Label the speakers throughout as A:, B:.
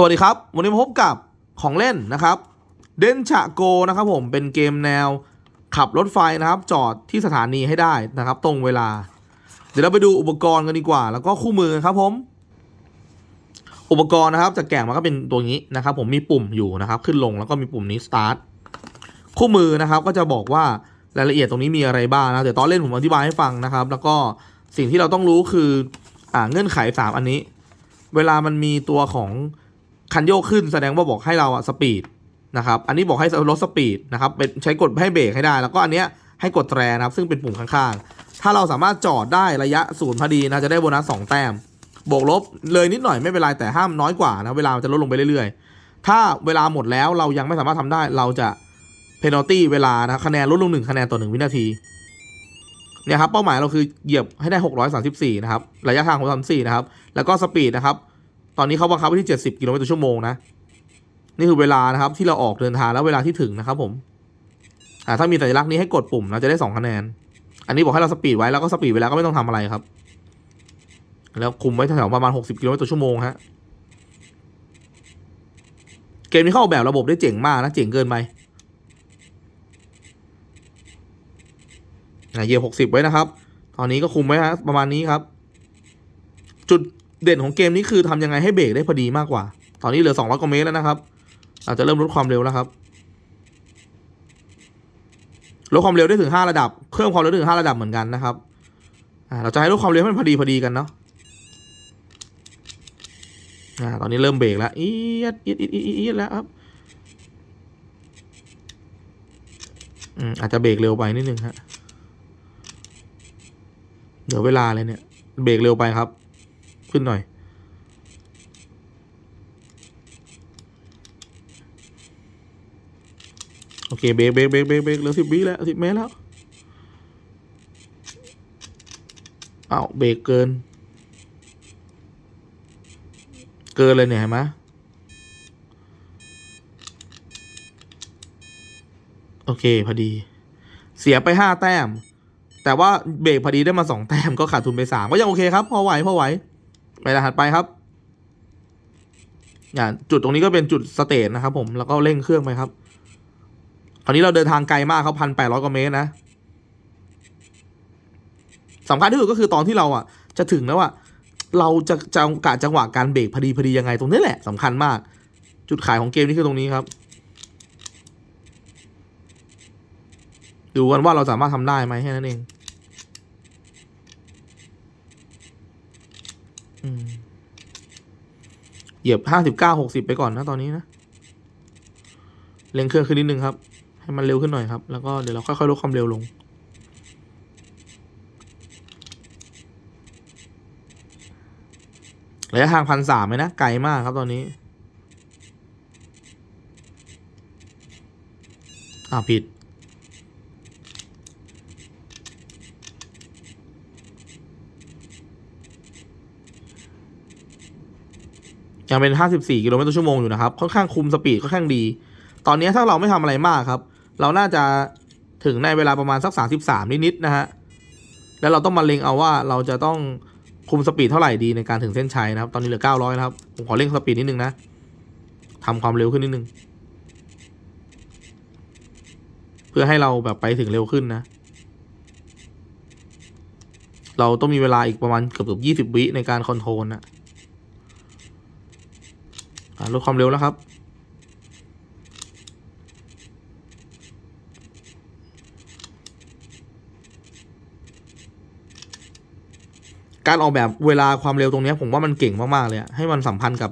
A: สวัสดีครับ วันนี้มาพบกับของเล่นนะครับเดนชะโกนะครับผมเป็นเกมแนวขับรถไฟนะครับ จอดที่สถานีให้ได้นะครับ ตรงเวลา เดี๋ยวเราไปดูอุปกรณ์กันดีกว่า แล้วก็คู่มือครับผม อุปกรณ์นะครับจะแกะมาก็เป็นตัวนี้นะครับ ผมมีปุ่มอยู่นะครับ ขึ้นลงแล้วก็มีปุ่มนี้ start คู่มือนะครับก็จะบอกว่ารายละเอียดตรงนี้มีอะไรบ้างนะเดี๋ยวตอนเล่นผมอธิบายให้ฟังนะครับ แล้วก็สิ่งที่เราต้องรู้คืออ่าเงื่อนไขสามอันนี้ เวลามันมีตัวของ คันโยกขึ้นแสดงว่าบอกให้เราอะสปีดนะครับอันนี้บอกให้ลดสปีดนะครับเป็นใช้กดให้เบรกให้ได้ แล้วก็อันเนี้ยให้กดแตรนะครับ ซึ่งเป็นปุ่มข้างๆ ถ้าเราสามารถจอดได้ระยะศูนย์พอดีนะจะได้โบนัสสองแต้มบวกลบเลยนิดหน่อยไม่เป็นไรแต่ห้ามน้อยกว่านะเวลาจะลดลงไปเรื่อยๆ ถ้าเวลาหมดแล้วเรายังไม่สามารถทำได้เราจะเพนัลตี้เวลานะคะแนนลดลงหนึ่งคะแนนต่อหนึ่งวินาทีเนี่ยครับเป้าหมายเราคือเหยียบให้ได้ 634 นะครับ ระยะทางของ34 นะครับ แล้วก็สปีดนะครับ ตอนนี้เขาบังคับไว้ที่ 70 กิโลเมตรต่อชั่วโมงนะ นี่คือเวลานะครับที่เราออกเดินทางแล้วเวลาที่ถึงนะครับผมอ่าถ้ามีสัญลักษณ์นี้ให้กดปุ่มเราจะได้สองคะแนน อันนี้บอกให้เราสปีดไว้แล้วก็สปีดเวลาก็ไม่ต้องทำอะไรครับ แล้วคุมไว้แถวๆประมาณ 60 กิโลเมตรต่อชั่วโมงฮะ เกมนี้เข้าออกแบบระบบได้เจ๋งมากนะ เจ๋งเกินไปเหยียบ60 ไว้นะครับ ตอนนี้ก็คุมไว้ฮะประมาณนี้ครับ จุด เด่นของเกมนี้คือทำยังไงให้เบรกได้พอดีมากกว่า ตอนนี้เหลือ 200 กว่าเมตรแล้วนะครับเราจจะเริ่มลดความเร็วแล้วครับ ลดความเร็วได้ถึง 5 ระดับ เพิ่มความเร็วถึง 5 ระดับเหมือนกันนะครับอ่าเราจะให้ลดความเร็วให้มันพอดีพอดีกันเนาะอ่าตอนนี้เริ่มเบรกแล้ว อีดอีดอีดอีดอีดแล้วครับอืมอาจจะเบรกเร็วไปนิดนึงฮะ เดี๋ยวเวลาเลยเนี่ย เบรกเร็วไปครับ ขึ้นหน่อย โอเคเบรกเบรกเบรกเบรกเบรกเหลือสิบวิแล้วสิบเมตรแล้วอ้าวเบรกเกิน เกินเลยเนี่ยเห็นไหมโอเคพอดี เสียไปห้าแต้ม แต่ว่าเบรกพอดีได้มาสองแต้มก็ขาดทุนไปสามก็ยังโอเคครับ พอไหว พอไหว ไปรหัสไปครับอ่าจุดตรงนี้ก็เป็นจุดสเตทนะครับ ผมแล้วก็เร่งเครื่องไปครับคราวนี้เราเดินทางไกลมากครับพันแปดร้อยกว่าเมตรนะสำคัญที่สุดก็คือตอนที่เราอะ จะถึงแล้วว่าเราจะจะกะจังหวะการเบรกพอดีพอดียังไงตรงนี้แหละสำคัญมาก จุดขายของเกมนี้คือตรงนี้ครับ ดูกันว่าเราสามารถทำได้ไหมแค่นั้นเอง อืม เหยียบห้าสิบเก้าหกสิบไปก่อนนะตอนนี้นะเร่งเครื่องขึ้นนิดนึงครับ ให้มันเร็วขึ้นหน่อยครับ แล้วก็เดี๋ยวเราค่อยๆลดความเร็วลง ระยะทางพันสามเลยนะ ไกลมากครับตอนนี้ อ่าผิด ยังเป็น 54 กิโลเมตรต่อชั่วโมงอยู่นะครับ ค่อนข้างคุมสปีดค่อนข้างดี ตอนนี้ถ้าเราไม่ทำอะไรมากครับ เราน่าจะถึงในเวลาประมาณสัก 33 นิดๆนะฮะ แล้วเราต้องมาเล็งเอาว่าเราจะต้องคุมสปีดเท่าไหร่ดีในการถึงเส้นชัยนะครับ ตอนนี้เหลือ 900 นะครับ ผมขอเร่งสปีดนิดนึงนะทำความเร็วขึ้นนิดนึง เพื่อให้เราแบบไปถึงเร็วขึ้นนะ เราต้องมีเวลาอีกประมาณเกือบเกือบ20วิในการคอนโทรลนะ ลดความเร็วแล้วครับ การออกแบบเวลาความเร็วตรงนี้ผมว่ามันเก่งมาก ๆ เลยให้มันสัมพันธ์กับ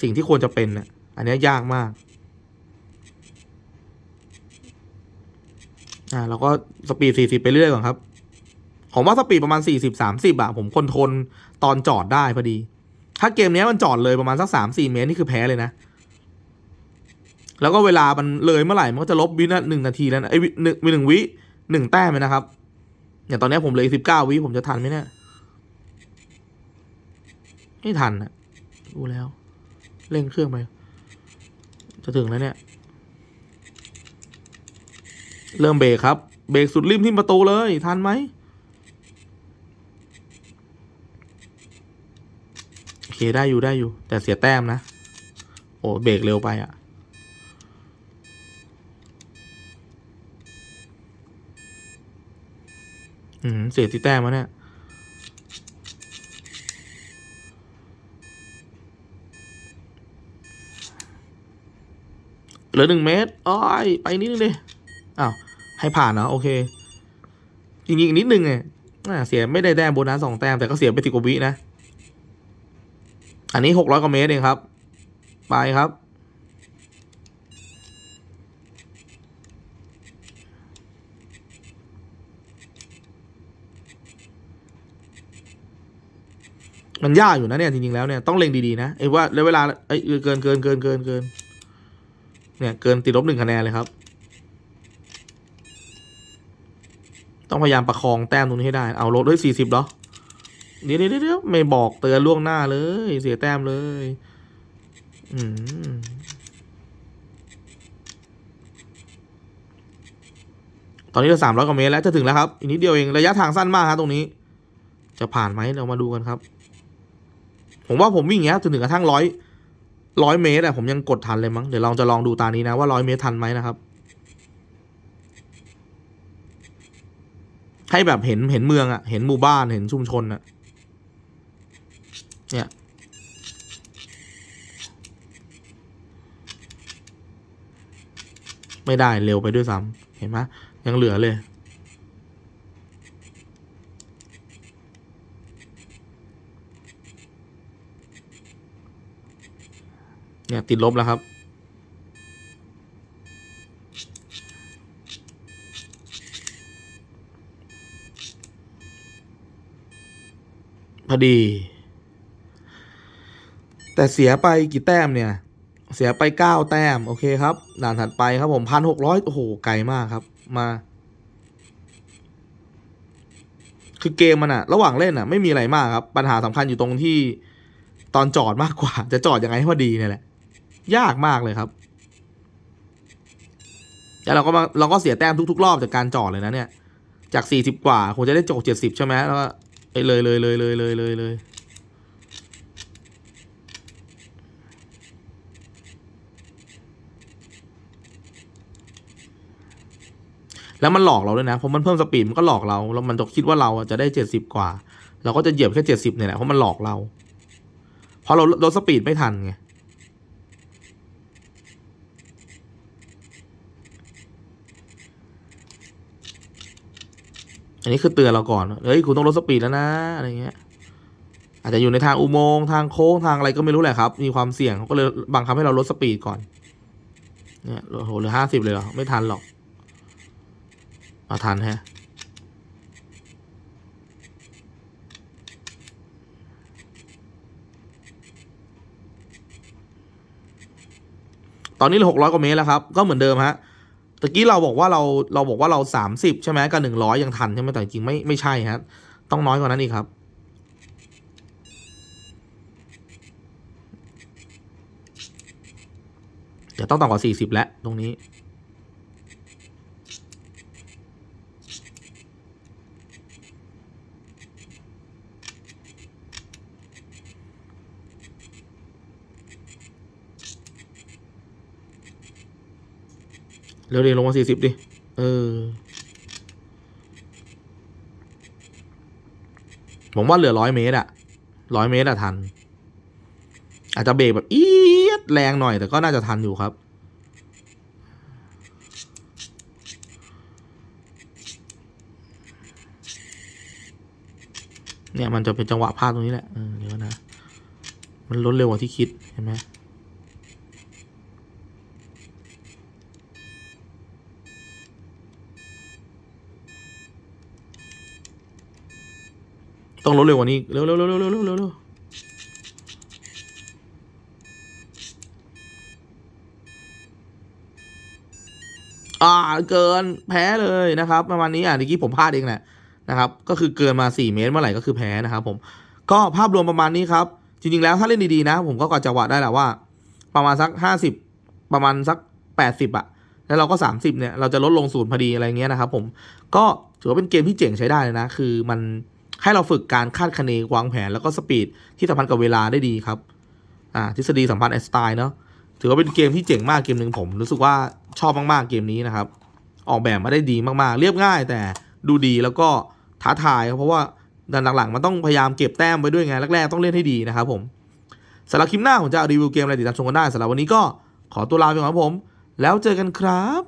A: สิ่งที่ควรจะเป็นนะอันนี้ยยากมากอ่าเราก็สปีดสี่สิบไปเรื่อยก่อนครับ ผมว่าสปีดประมาณสี่สิบสามสิบอะผมคอนโทรลตอนจอดได้พอดี ถ้าเกมนี้มันจอดเลยประมาณสักสามสี่เมตรนี่คือแพ้เลยนะ แล้วก็เวลามันเลยเมื่อไหร่มันก็จะลบวินาหนึ่งนาทีแล้วนะไอ้วิหนึ่งวิหนึ่งวิหนึ่งแต้มเลยนะครับอย่างตอนนี้ผมเลยสิบเก้าวิผมจะทันไหมเนี่ยไม่ทันอะดูแล้ว เร่งเครื่องไป จะถึงแล้วเนี่ย เริ่มเบรกครับ เบรกสุดริมที่ประตูเลย ทันไหม โอ เคได้อยู่ได้อยู่ แต่เสียแต้มนะ โอ้เบรกเร็วไปอะ อืม เสียที่แต้มมาเนี่ยเหลือหนึ่งเมตรอ้อยไปนิดนึงดิอ้าว ให้ผ่านนะโอเค จริงๆอีกนิดนึงไงเสียไม่ได้แต้มโบนัสสองแต้มแต่ก็เสียไปสิบกว่าวินะ อันนี้หกร้อยกว่าเมตรเองครับ ไปครับ มันยากอยู่นะเนี่ยจริงๆแล้วเนี่ยต้องเล็งดีๆนะไอ้ว่าแล้วเวลาไอ้ยเกินเกินเกินเกินเกินเนี่ยเกินติดลบหนึ่งคะแนนเลยครับ ต้องพยายามประคองแต้มตรงนี้ให้ได้ เอาลดด้วยสี่สิบเหรอ เดี๋ยวเดี๋ยวไม่บอกเตือนล่วงหน้าเลย เสียแต้มเลย อืมตอนนี้เราสามร้อยกว่าเมตรแล้วจะถึงแล้วครับอีกนิดเดียวเองระยะทางสั้นมากครับตรงนี้ จะผ่านไหมเรามาดูกันครับ ผมว่าผมวิ่งอย่างเงี้ยจนถึงกระทั่งร้อยร้อยเมตรอะผมยังกดทันเลยมั้งเดี๋ยวเราจะลองดูตานี้นะว่าร้อยเมตรทันไหมนะครับ ให้แบบเห็นเห็นเมืองอะเห็นหมู่บ้านเห็นชุมชนอะ เนี่ย ไม่ได้เร็วไปด้วยซ้ำเห็นไหมยังเหลือเลย เนี่ย ติดลบแล้วครับพอดี แต่เสียไปกี่แต้มเนี่ย เสียไปเก้าแต้ม โอเคครับ ด่านถัดไปครับผมพันหกร้อยโอ้โห ไกลมากครับ มา คือเกมมันอะระหว่างเล่นอะไม่มีอะไรมากครับ ปัญหาสำคัญอยู่ตรงที่ตอนจอดมากกว่า จะจอดยังไงให้พอดีเนี่ยแหละ ยากมากเลยครับแล้วเราก็มาเราก็เสียแต้มทุก ๆ รอบจากการจอดเลยนะเนี่ย จากสี่สิบกว่าคงจะได้จบเจ็ดสิบใช่ไหมแล้วก็เอ้ยเลยเลยเลยเลยเลยเลยเลย แล้วมันหลอกเราด้วยนะเพราะมันเพิ่มสปีดมันก็หลอกเราแล้วมันจะคิดว่าเราจะได้เจ็ดสิบกว่า เราก็จะเหยียบแค่เจ็ดสิบเนี่ยแหละเพราะมันหลอกเราเพราะเราลดสปีดไม่ทันไงอันนี้คือเตือนเราก่อนเฮ้ยคุณต้องลดสปีดแล้วนะอะไรเงี้ย อาจจะอยู่ในทางอุโมงค์ทางโค้งทางอะไรก็ไม่รู้แหละครับ มีความเสี่ยงเขาก็เลยบังคับให้เราลดสปีดก่อนเนี่ยโอ้โหเหลือห้าสิบเลยเหรอไม่ทันหรอก มาทันฮะตอนนี้เราหกร้อยกว่าเมตรแล้วครับ ก็เหมือนเดิมฮะตะกี้เราบอกว่าเราเราบอกว่าเราสามสิบใช่ไหมกับหนึ่งร้อยยังทันใช่ไหมแต่จริงไม่ไม่ใช่ฮะต้องน้อยกว่านั้นอีกครับ เดี๋ยวต้องต่ำกว่าสี่สิบแล้วตรงนี้ เร็วๆลงมาสี่สิบดิ เออ ผมว่าเหลือร้อยเมตรอะร้อยเมตรอะทัน อาจจะเบรกแบบอี๊ดแรงหน่อยแต่ก็น่าจะทันอยู่ครับ เนี่ยมันจะเป็นจังหวะพลาดตรงนี้แหละเออเดี๋ยวนะ มันลดเร็วกว่าที่คิด เห็นไหม ต้องลดเร็วกว่านี้เร็วเร็วเร็วเร็วเร็วเร็วเร็วอ่าเกินแพ้เลยนะครับ ประมาณนี้อะเมื่อกี้ผมพลาดเองแหละนะครับ ก็คือเกินมา 4 เมตรเมื่อไหร่ก็คือแพ้นะครับผมก็ภาพรวมประมาณนี้ครับ จริง ๆ แล้วถ้าเล่นดีๆนะ ผมก็กว่าจะวัดได้แหละว่า ประมาณสัก 50 ประมาณสัก 80อะแล้วเราก็ 30เนี่ยเราจะลดลงศูนย์พอดีอะไรเงี้ยนะครับผมก็ถือว่าเป็นเกมที่เจ๋งใช้ได้เลยนะ คือมัน ให้เราฝึกการคาดคะเนวางแผนแล้วก็สปีดที่สัมพันธ์กับเวลาได้ดีครับอ่าทฤษฎีสัมพันธ์ไอสไตน์เนาะถือว่าเป็นเกมที่เจ๋งมากเกมหนึ่งผม รู้สึกว่าชอบมากๆเกมนี้นะครับ ออกแบบมาได้ดีมากๆ เรียบง่ายแต่ดูดีแล้วก็ท้าทายครับเพราะว่าดันหลังๆมันต้องพยายามเก็บแต้มไปด้วยไงแรกๆต้องเล่นให้ดีนะครับผมสำหรับคลิปหน้าผมจะรีวิวเกมอะไรติดตามชมกันได้สำหรับวันนี้ก็ขอตัวลาไปก่อนครับผม แล้วเจอกันครับ